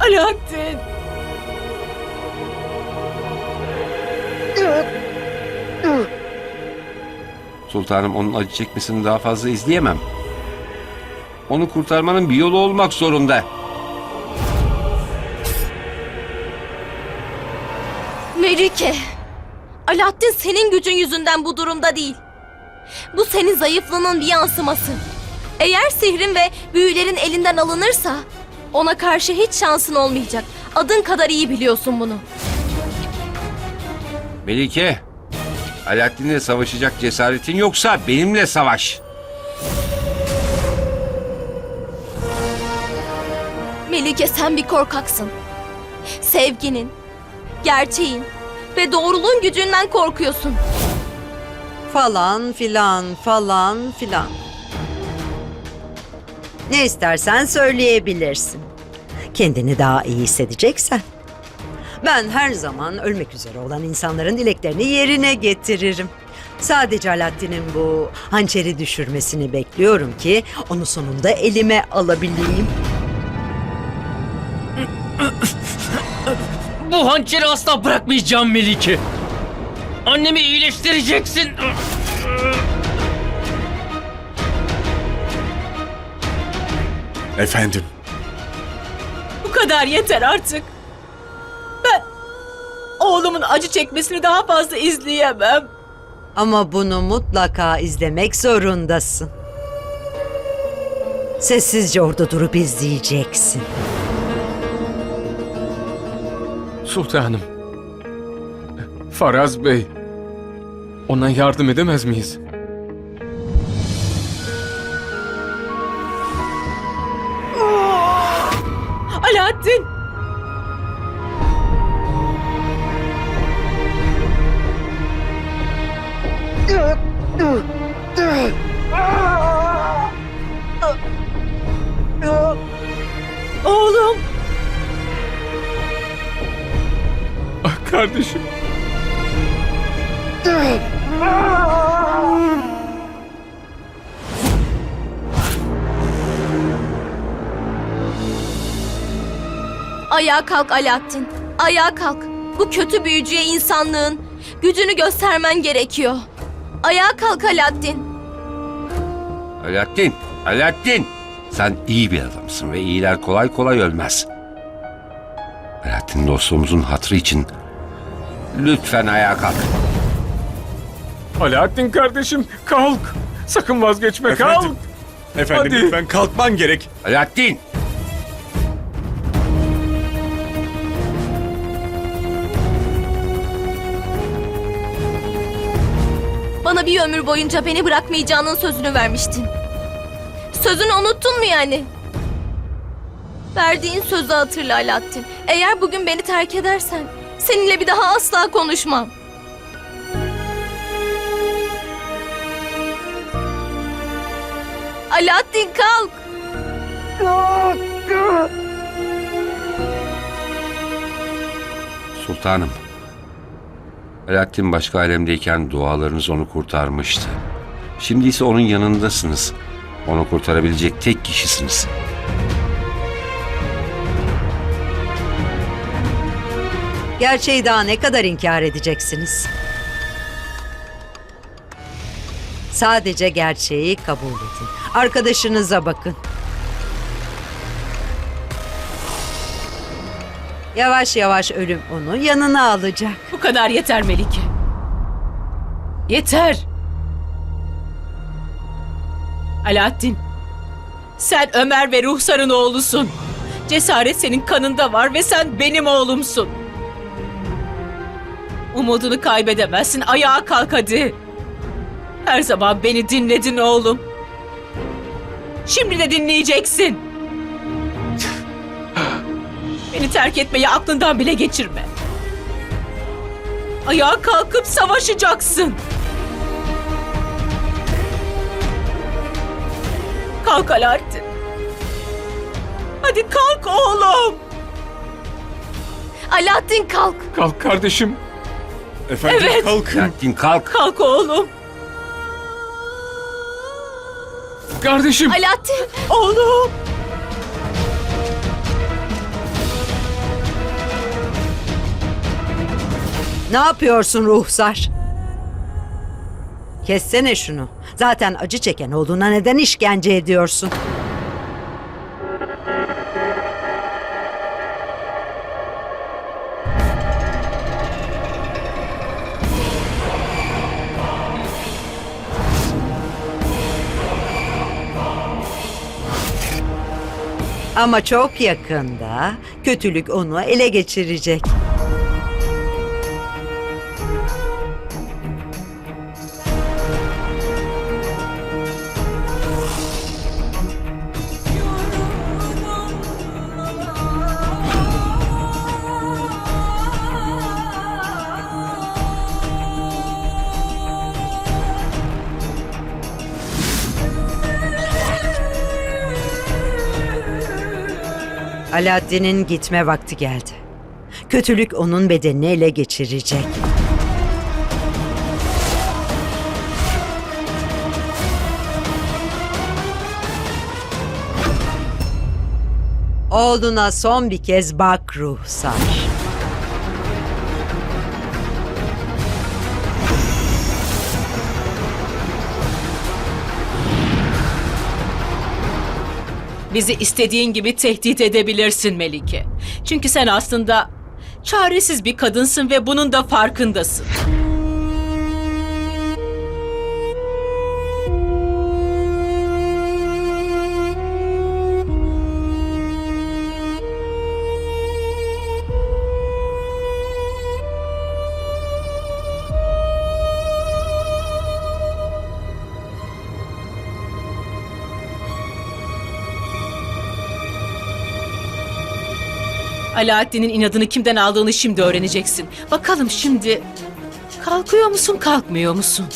Alaaddin. Sultanım onun acı çekmesini daha fazla izleyemem. Onu kurtarmanın bir yolu olmak zorunda. Melike. Alaaddin senin gücün yüzünden bu durumda değil. Bu senin zayıflığının bir yansıması. Eğer sihrin ve büyülerin elinden alınırsa ona karşı hiç şansın olmayacak. Adın kadar iyi biliyorsun bunu. Melike, Alaaddin'le savaşacak cesaretin yoksa benimle savaş. Melike sen bir korkaksın. Sevginin, gerçeğin ve doğruluğun gücünden korkuyorsun. Falan filan falan filan. Ne istersen söyleyebilirsin. Kendini daha iyi hissedeceksen. Ben her zaman ölmek üzere olan insanların dileklerini yerine getiririm. Sadece Alaaddin'in bu hançeri düşürmesini bekliyorum ki onu sonunda elime alabileyim. Bu hançeri asla bırakmayacağım Melike. Annemi iyileştireceksin. Efendim, Bu kadar yeter artık. Ben oğlumun acı çekmesini daha fazla izleyemem. Ama bunu mutlaka izlemek zorundasın. Sessizce orada durup izleyeceksin. sultanım. Faraz Bey, ona yardım edemez miyiz? Kardeşim. Ayağa kalk Alaaddin. Ayağa kalk. Bu kötü büyücüye insanlığın gücünü göstermen gerekiyor. Ayağa kalk Alaaddin. Alaaddin, Alaaddin. Sen iyi bir adamsın ve iyiler kolay kolay ölmez. Alaaddin dostluğumuzun hatrı için lütfen ayağa kalk. Alaaddin kardeşim, kalk. Sakın vazgeçme, kalk. Efendim, efendim Hadi. lütfen kalkman gerek. Alaaddin! Bana bir ömür boyunca beni bırakmayacağının sözünü vermiştin. Sözünü unuttun mu yani? Verdiğin sözü hatırla Alaaddin. Eğer bugün beni terk edersen seninle bir daha asla konuşmam. Alaaddin kalk. Sultanım. Alaaddin başka alemdeyken dualarınız onu kurtarmıştı. Şimdi ise onun yanındasınız. Onu kurtarabilecek tek kişisiniz. Gerçeği daha ne kadar inkar edeceksiniz? Sadece gerçeği kabul edin. Arkadaşınıza bakın. Yavaş yavaş ölüm onu yanına alacak. Bu kadar yeter Melike. Yeter. Alaaddin. Sen Ömer ve Ruhsar'ın oğlusun. Cesaret senin kanında var ve sen benim oğlumsun. Umudunu kaybedemezsin. Ayağa kalk hadi. Her zaman beni dinledin oğlum. Şimdi de dinleyeceksin. Beni terk etmeyi aklından bile geçirme. Ayağa kalkıp savaşacaksın. Kalk Alaaddin. Hadi kalk oğlum. Alaaddin kalk. Kalk kardeşim. Efendim Evet. kalkın. Yakin kalk. Kalk oğlum. Kardeşim. Alaaddin. Oğlum. Ne yapıyorsun ruhsar? Kessene şunu. Zaten acı çeken oğluna neden işkence ediyorsun? Ama çok yakında kötülük onu ele geçirecek. Alaaddin'in gitme vakti geldi. Kötülük onun bedenini ele geçirecek. Oğluna son bir kez bak ruhsar. Bizi istediğin gibi tehdit edebilirsin Melike. Çünkü sen aslında çaresiz bir kadınsın ve bunun da farkındasın. Alaaddin'in inadını kimden aldığını şimdi öğreneceksin. Bakalım şimdi kalkıyor musun, kalkmıyor musun?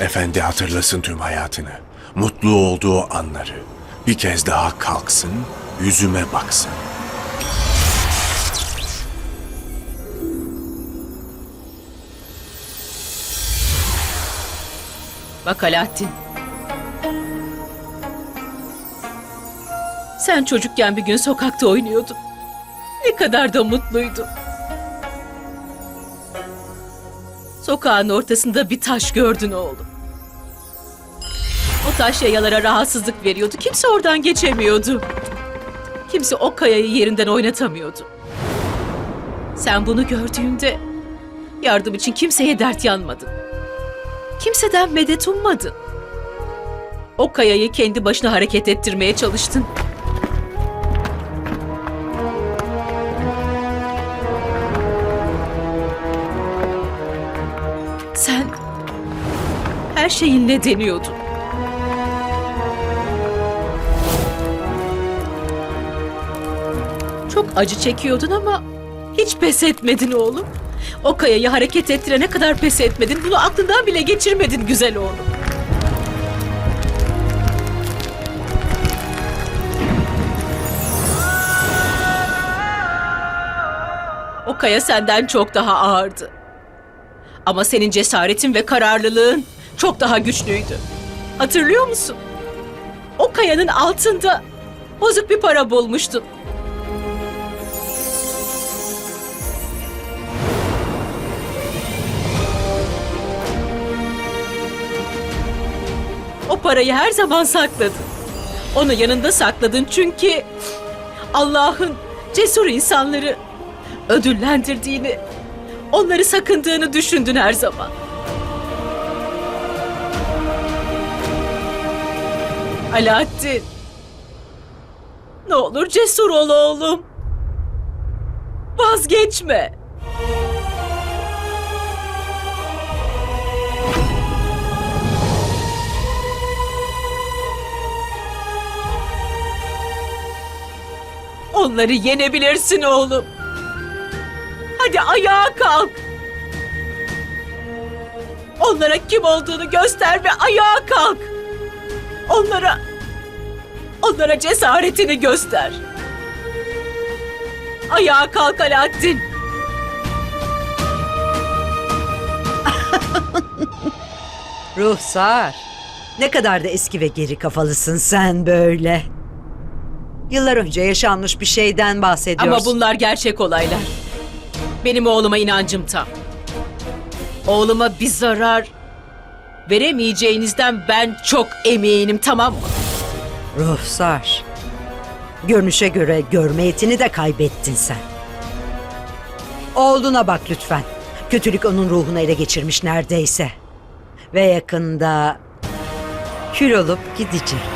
Efendi hatırlasın tüm hayatını. Mutlu olduğu anları. Bir kez daha kalksın, yüzüme baksın. Bak Alaaddin. Sen çocukken bir gün sokakta oynuyordun. Ne kadar da mutluydun. Sokağın ortasında bir taş gördün oğlum. O taş yayalara rahatsızlık veriyordu. Kimse oradan geçemiyordu. Kimse o kayayı yerinden oynatamıyordu. Sen bunu gördüğünde yardım için kimseye dert yanmadın. Kimseden medet ummadın. O kayayı kendi başına hareket ettirmeye çalıştın. Her şeyinle deniyordun. Çok acı çekiyordun ama hiç pes etmedin oğlum. O kayayı hareket ettirene kadar pes etmedin. Bunu aklından bile geçirmedin güzel oğlum. O kaya senden çok daha ağırdı. Ama senin cesaretin ve kararlılığın çok daha güçlüydü. Hatırlıyor musun? O kayanın altında bozuk bir para bulmuştun. O parayı her zaman sakladın. Onu yanında sakladın çünkü Allah'ın cesur insanları ödüllendirdiğini, onları sakındığını düşündün her zaman. Alaaddin. Ne olur cesur ol oğlum. Vazgeçme. Onları yenebilirsin oğlum. Hadi ayağa kalk. Onlara kim olduğunu göster ve ayağa kalk. Onlara onlara cesaretini göster. Ayağa kalk Alaaddin. Ruhsar. Ne kadar da eski ve geri kafalısın sen böyle. Yıllar önce yaşanmış bir şeyden bahsediyorsun. Ama bunlar gerçek olaylar. Benim oğluma inancım tam. Oğluma bir zarar veremeyeceğinizden ben çok eminim tamam mı? Ruhsar. Görünüşe göre görme yetini de kaybettin sen. Oğluna bak lütfen. Kötülük onun ruhunu ele geçirmiş neredeyse. Ve yakında kül olup gidecek.